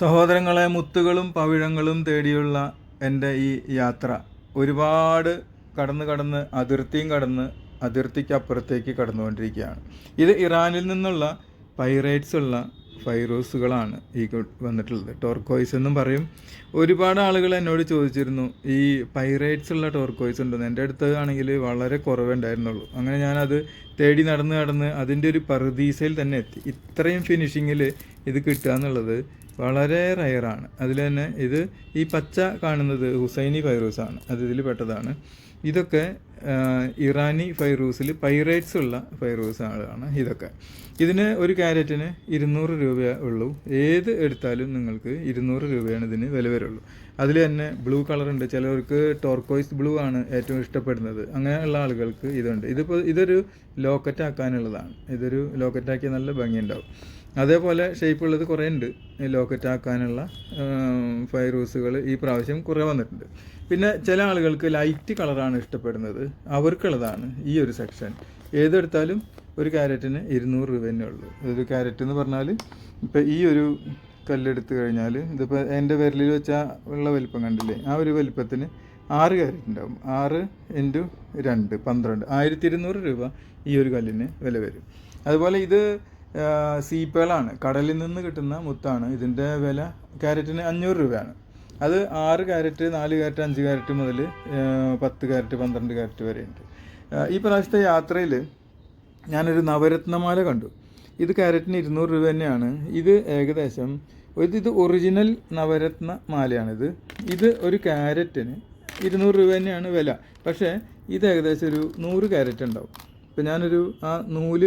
സഹോദരങ്ങളെ മുത്തുകളും പവിഴങ്ങളും തേടിയുള്ള എന്റെ ഈ യാത്ര ഒരുപാട് കടന്ന് കടന്ന് അതിർത്തിയും കടന്ന് അതിർത്തിക്കപ്പുറത്തേക്ക് കടന്നുകൊണ്ടിരിക്കുകയാണ്. ഇത് ഇറാനിൽ നിന്നുള്ള പൈറേറ്റ്സ് ഉള്ള ഫൈറോസുകളാണ് ഈ വന്നിട്ടുള്ളത്. ടോർക്കോയ്സ് എന്നും പറയും. ഒരുപാട് ആളുകൾ എന്നോട് ചോദിച്ചിരുന്നു ഈ പൈറേറ്റ്സ് ഉള്ള ടോർക്കോയ്സ് ഉണ്ടെന്ന്. എന്റെ അടുത്ത് ആണെങ്കിൽ വളരെ കുറവുണ്ടായിരുന്നുള്ളൂ അങ്ങനെ ഞാനത് തേടി നടന്ന് നടന്ന് അതിന്റെ ഒരു പറുദീസയിൽ തന്നെ എത്തി. ഇത്രയും ഫിനിഷിങ്ങിൽ ഇത് കിട്ടുക എന്നുള്ളത് വളരെ റയറാണ്. അതിൽ തന്നെ ഇത് ഈ പച്ച കാണുന്നത് ഹുസൈനി ഫൈറൂസാണ്. അത് ഇതിൽ പെട്ടതാണ്. ഇതൊക്കെ ഇറാനി ഫൈറൂസിൽ പൈറേറ്റ്സ് ഉള്ള ഫൈറൂസാണ് ഇതൊക്കെ. ഇതിന് ഒരു ക്യാരറ്റിന് ഇരുന്നൂറ് രൂപയേ ഉള്ളൂ. ഏത് എടുത്താലും നിങ്ങൾക്ക് ഇരുന്നൂറ് രൂപയാണ് ഇതിന് വില വരുള്ളൂ. അതിൽ തന്നെ ബ്ലൂ കളർ ഉണ്ട് ചിലവർക്ക് ടോർക്കോയ്സ് ബ്ലൂ ആണ് ഏറ്റവും ഇഷ്ടപ്പെടുന്നത്. അങ്ങനെയുള്ള ആളുകൾക്ക് ഇതുണ്ട്. ഇതിപ്പോൾ ഇതൊരു ലോക്കറ്റ് ആക്കാനുള്ളതാണ് ഇതൊരു ലോക്കറ്റ് ആക്കിയാൽ നല്ല ഭംഗിയുണ്ടാവും. അതേപോലെ ഷേപ്പ് ഉള്ളത് കുറേ ഉണ്ട് ലോക്കറ്റ് ആക്കാനുള്ള ഫൈറൂസുകൾ ഈ പ്രാവശ്യം കുറേ വന്നിട്ടുണ്ട്. പിന്നെ ചില ആളുകൾക്ക് ലൈറ്റ് കളറാണ് ഇഷ്ടപ്പെടുന്നത്. അവർക്കുള്ളതാണ് ഈ ഒരു സെക്ഷൻ ഏതെടുത്താലും ഒരു ക്യാരറ്റിന് ഇരുന്നൂറ് രൂപ ഉള്ളൂ. ഒരു ക്യാരറ്റ് എന്ന് പറഞ്ഞാൽ ഇപ്പം ഈ ഒരു കല്ലെടുത്ത് കഴിഞ്ഞാൽ ഇതിപ്പോൾ എന്റെ വിരലിൽ വെച്ചാൽ ഉള്ള വലിപ്പം കണ്ടില്ലേ? ആ ഒരു വലിപ്പത്തിന് ആറ് ക്യാരറ്റ് ഉണ്ടാവും. ആറ് ഇന്റു രണ്ട് പന്ത്രണ്ട്. ആയിരത്തി ഇരുന്നൂറ് രൂപ ഈ ഒരു കല്ലിന് വില വരും. അതുപോലെ ഇത് സീപ്പകളാണ് കടലിൽ നിന്ന് കിട്ടുന്ന മുത്താണ്. ഇതിന്റെ വില ക്യാരറ്റിന് അഞ്ഞൂറ് രൂപയാണ്. അത് ആറ് ക്യാരറ്റ് നാല് ക്യാരറ്റ് അഞ്ച് ക്യാരറ്റ് മുതൽ പത്ത് ക്യാരറ്റ് പന്ത്രണ്ട് ക്യാരറ്റ് വരെയുണ്ട്. ഈ പ്രാവശ്യത്തെ യാത്രയിൽ ഞാനൊരു നവരത്നമാല കണ്ടു. ഇത് ക്യാരറ്റിന് ഇരുന്നൂറ് രൂപ തന്നെയാണ്. ഇത് ഏകദേശം ഇത് ഇത് ഒറിജിനൽ നവരത്ന മാലയാണിത്. ഇത് ഒരു ക്യാരറ്റിന് ഇരുന്നൂറ് രൂപ തന്നെയാണ് വില. പക്ഷേ ഇത് ഏകദേശം ഒരു നൂറ് ക്യാരറ്റ് ഉണ്ടാവും. ഇപ്പം ഞാനൊരു ആ നൂൽ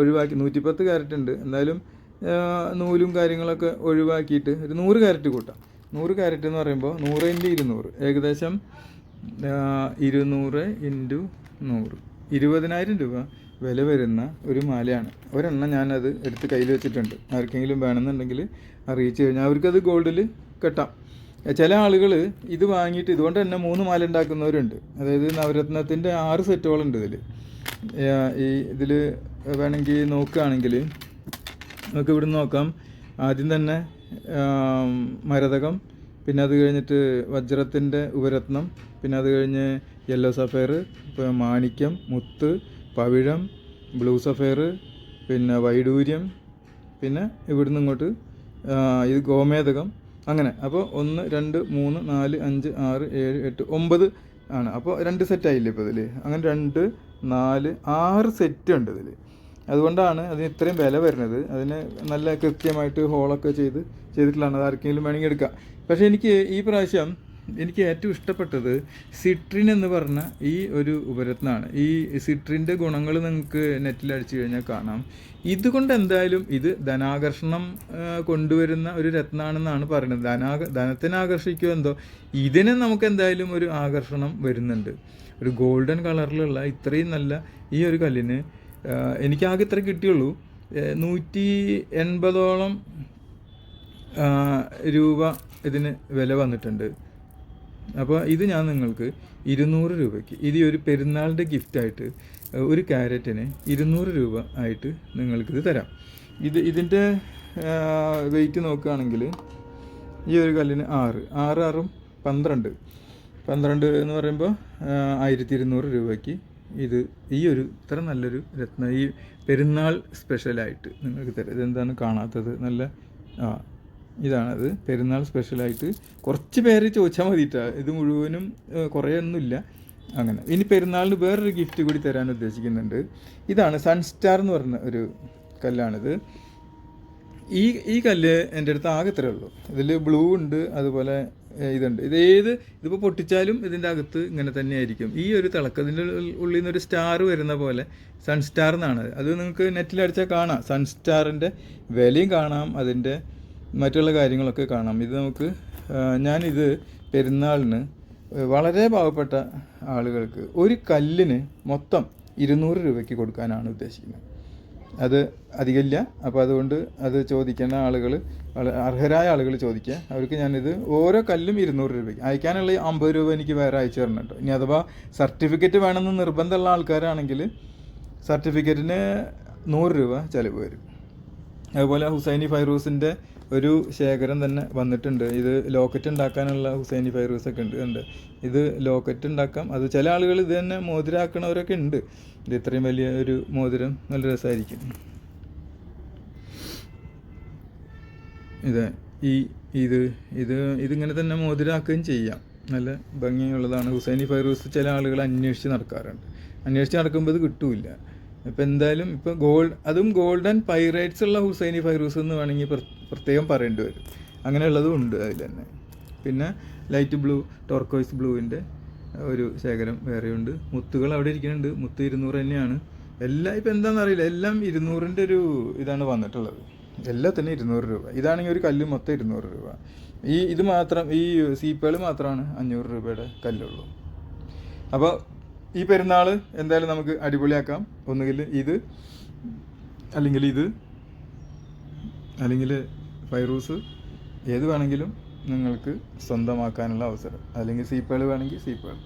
ഒഴിവാക്കി. നൂറ്റിപ്പത്ത് ക്യാരറ്റ് ഉണ്ട്. എന്തായാലും നൂലും കാര്യങ്ങളൊക്കെ ഒഴിവാക്കിയിട്ട് ഒരു നൂറ് ക്യാരറ്റ് കൂട്ടാം. നൂറ് ക്യാരറ്റ് എന്ന് പറയുമ്പോൾ നൂറ് ഇന്റു ഇരുന്നൂറ്. ഏകദേശം ഇരുന്നൂറ് ഇന്റു നൂറ്. ഇരുപതിനായിരം രൂപ വില വരുന്ന ഒരു മാലയാണ്. ഒരെണ്ണം ഞാനത് എടുത്ത് കയ്യിൽ വെച്ചിട്ടുണ്ട്. ആർക്കെങ്കിലും വേണമെന്നുണ്ടെങ്കിൽ അറിയിച്ചു കഴിഞ്ഞാൽ അവർക്കത് ഗോൾഡിൽ കെട്ടാം. ചില ആളുകൾ ഇത് വാങ്ങിയിട്ട് ഇതുകൊണ്ട് തന്നെ മൂന്ന് മാല ഉണ്ടാക്കുന്നവരുണ്ട്. അതായത് നവരത്നത്തിന്റെ ആറ് സെറ്റുകളുണ്ട് ഇതിൽ ഈ ഇതിൽ വേണമെങ്കിൽ നോക്കുകയാണെങ്കിൽ നമുക്ക് ഇവിടെ നോക്കാം. ആദ്യം തന്നെ മരതകം പിന്നെ അത് കഴിഞ്ഞിട്ട് വജ്രത്തിന്റെ ഉപരത്നം പിന്നെ അത് കഴിഞ്ഞ് യെല്ലോ സഫയർ മാണിക്യം മുത്ത് പവിഴം ബ്ലൂ സഫയർ പിന്നെ വൈഡൂര്യം പിന്നെ ഇവിടുന്ന് ഇങ്ങോട്ട് ഇത് ഗോമേതകം അങ്ങനെ. അപ്പോൾ ഒന്ന് രണ്ട് മൂന്ന് നാല് അഞ്ച് ആറ് ഏഴ് എട്ട് ഒമ്പത് ആണ്. അപ്പോൾ രണ്ട് സെറ്റ് ആയില്ലേ ഇപ്പോൾ ഇതിൽ അങ്ങനെ രണ്ട് നാല് ആറ് സെറ്റ് ഉണ്ട് ഇതിൽ അതുകൊണ്ടാണ് അതിന് ഇത്രയും വില വരുന്നത്. അതിന് നല്ല കൃത്യമായിട്ട് ഹോളൊക്കെ ചെയ്ത് ചെയ്തിട്ടുള്ളതാണ്. അത് ആർക്കെങ്കിലും വേണമെങ്കിൽ എടുക്കാം. പക്ഷേ എനിക്ക് ഈ പ്രാവശ്യം എനിക്ക് ഏറ്റവും ഇഷ്ടപ്പെട്ടത് സിട്രിൻ എന്ന് പറഞ്ഞ ഈ ഒരു ഉപരത്നമാണ് ഈ സിട്രിന്റെ ഗുണങ്ങൾ നിങ്ങൾക്ക് നെറ്റിൽ അടിച്ചു കഴിഞ്ഞാൽ കാണാം. ഇതുകൊണ്ട് എന്തായാലും ഇത് ധനാകർഷണം കൊണ്ടുവരുന്ന ഒരു രത്നമാണെന്നാണ് പറയുന്നത്. ധനാക ധനത്തിനെ ആകർഷിക്കുമോ എന്തോ? ഇതിന് നമുക്ക് എന്തായാലും ഒരു ആകർഷണം വരുന്നുണ്ട്. ഒരു ഗോൾഡൻ കളറിലുള്ള ഇത്രയും നല്ല ഈ ഒരു കല്ലിന് എനിക്കാകെ ഇത്ര കിട്ടിയുള്ളൂ. നൂറ്റി എൺപതോളം രൂപ ഇതിന് വില വന്നിട്ടുണ്ട്. അപ്പോൾ ഇത് ഞാൻ നിങ്ങൾക്ക് ഇരുന്നൂറ് രൂപയ്ക്ക് ഇത് ഒരു പെരുന്നാളിന്റെ ഗിഫ്റ്റായിട്ട് ഒരു ക്യാരറ്റിന് ഇരുന്നൂറ് രൂപ ആയിട്ട് നിങ്ങൾക്കിത് തരാം. ഇത് ഇതിന്റെ വെയിറ്റ് നോക്കുകയാണെങ്കിൽ ഈ ഒരു കല്ലിന് ആറ് ആറ് ആറും പന്ത്രണ്ട്. പന്ത്രണ്ട് എന്ന് പറയുമ്പോൾ ആയിരത്തി ഇരുന്നൂറ് രൂപയ്ക്ക് ഇത് ഈ ഒരു ഇത്ര നല്ലൊരു രത്ന ഈ പെരുന്നാൾ സ്പെഷ്യലായിട്ട് നിങ്ങൾക്ക് തരാം. ഇതെന്താണ് കാണാത്തത്? നല്ല ആ ഇതാണത്. പെരുന്നാൾ സ്പെഷ്യലായിട്ട് കുറച്ച് പേര് ചോദിച്ചാൽ മതിയിട്ടാ ഇത് മുഴുവനും കുറേ ഒന്നുമില്ല അങ്ങനെ. ഇനി പെരുന്നാളിന് വേറൊരു ഗിഫ്റ്റ് കൂടി തരാൻ ഉദ്ദേശിക്കുന്നുണ്ട്. ഇതാണ് സൺസ്റ്റാർ എന്ന് പറഞ്ഞ ഒരു കല്ലാണിത്. ഈ ഈ കല്ല് എന്റെ അടുത്ത് ആകെ ഇത്രയേ ഉള്ളൂ. ഇതിൽ ബ്ലൂ ഉണ്ട് അതുപോലെ ഇതുണ്ട്. ഇത് ഏത് ഇതിപ്പോൾ പൊട്ടിച്ചാലും ഇതിന്റെ അകത്ത് ഇങ്ങനെ തന്നെ ആയിരിക്കും ഈ ഒരു തിളക്കത്തിന്റെ ഉള്ളിൽ നിന്ന് ഒരു സ്റ്റാർ വരുന്ന പോലെ സൺ സ്റ്റാർ എന്നാണ്. അത് നിങ്ങൾക്ക് നെറ്റിൽ അടിച്ചാൽ സൺ സൺസ്റ്റാറിന്റെ വിലയും കാണാം അതിന്റെ മറ്റുള്ള കാര്യങ്ങളൊക്കെ കാണാം. ഇത് നമുക്ക് ഞാനിത് പെരുന്നാളിന് വളരെ പാവപ്പെട്ട ആളുകൾക്ക് ഒരു കല്ലിന് മൊത്തം ഇരുന്നൂറ് രൂപയ്ക്ക് കൊടുക്കാനാണ് ഉദ്ദേശിക്കുന്നത്. അത് അധികമില്ല. അപ്പോൾ അതുകൊണ്ട് അത് ചോദിക്കുന്ന ആളുകൾ അർഹരായ ആളുകൾ ചോദിക്കുക. അവർക്ക് ഞാനിത് ഓരോ കല്ലും ഇരുന്നൂറ് രൂപയ്ക്ക്. അയക്കാനുള്ള അമ്പത് രൂപ എനിക്ക് വേറെ അയച്ചു തരണം കേട്ടോ. ഇനി അഥവാ സർട്ടിഫിക്കറ്റ് വേണമെന്ന് നിർബന്ധമുള്ള ആൾക്കാരാണെങ്കിൽ സർട്ടിഫിക്കറ്റിന് നൂറ് രൂപ ചിലവ് വരും. അതുപോലെ ഹുസൈനി ഫൈറൂസിന്റെ ഒരു ശേഖരം തന്നെ വന്നിട്ടുണ്ട്. ഇത് ലോക്കറ്റ് ഉണ്ടാക്കാനുള്ള ഹുസൈനി ഫൈറൂസ് ഒക്കെ ഉണ്ട് ഉണ്ട്. ഇത് ലോക്കറ്റ് ഉണ്ടാക്കാം. അത് ചില ആളുകൾ ഇത് തന്നെ മോതിരാക്കണവരൊക്കെ ഉണ്ട്. ഇത് ഇത്രയും വലിയ ഒരു മോതിരം നല്ല രസമായിരിക്കും. ഇത് ഈ ഇത് ഇത് ഇതിങ്ങനെ തന്നെ മോതിരാക്കുകയും ചെയ്യാം. നല്ല ഭംഗിയുള്ളതാണ്. ഹുസൈനി ഫൈറൂസ് ചില ആളുകൾ അന്വേഷിച്ച് നടക്കാറുണ്ട്. അന്വേഷിച്ച് നടക്കുമ്പോൾ ഇത് കിട്ടൂല ഇപ്പം എന്തായാലും ഇപ്പം ഗോൾഡ് അതും ഗോൾഡൻ പൈറേറ്റ്സ് ഉള്ള ഹുസൈനി ഫൈറൂസ് എന്ന് വേണമെങ്കിൽ പ്രത്യേകം പറയേണ്ടി വരും. അങ്ങനെയുള്ളതും ഉണ്ട് അതിൽ തന്നെ. പിന്നെ ലൈറ്റ് ബ്ലൂ ടോർക്കോയ്സ് ബ്ലൂവിന്റെ ഒരു ശേഖരം വേറെയുണ്ട് മുത്തുകൾ അവിടെ ഇരിക്കുന്നുണ്ട്. മുത്ത് ഇരുന്നൂറ് തന്നെയാണ്. എല്ലാം ഇപ്പം എന്താണെന്ന് അറിയില്ല. എല്ലാം ഇരുന്നൂറിന്റെ ഒരു ഇതാണ് വന്നിട്ടുള്ളത്. എല്ലാത്തിനും ഇരുന്നൂറ് രൂപ. ഇതാണെങ്കിൽ ഒരു കല്ല് മൊത്തം ഇരുന്നൂറ് രൂപ. ഈ ഇത് മാത്രം ഈ സീപ്പുകൾ മാത്രമാണ് അഞ്ഞൂറ് രൂപയുടെ കല്ലുള്ളൂ. അപ്പോൾ ഈ പെരുന്നാൾ എന്തായാലും നമുക്ക് അടിപൊളിയാക്കാം. ഒന്നുകിൽ ഇത് അല്ലെങ്കിൽ ഇത് അല്ലെങ്കിൽ ഫൈറൂസ് ഏത് വേണമെങ്കിലും നിങ്ങൾക്ക് സ്വന്തമാക്കാനുള്ള അവസരം. അല്ലെങ്കിൽ സീപ്പേൾ വേണമെങ്കിൽ സീപ്പുകൾ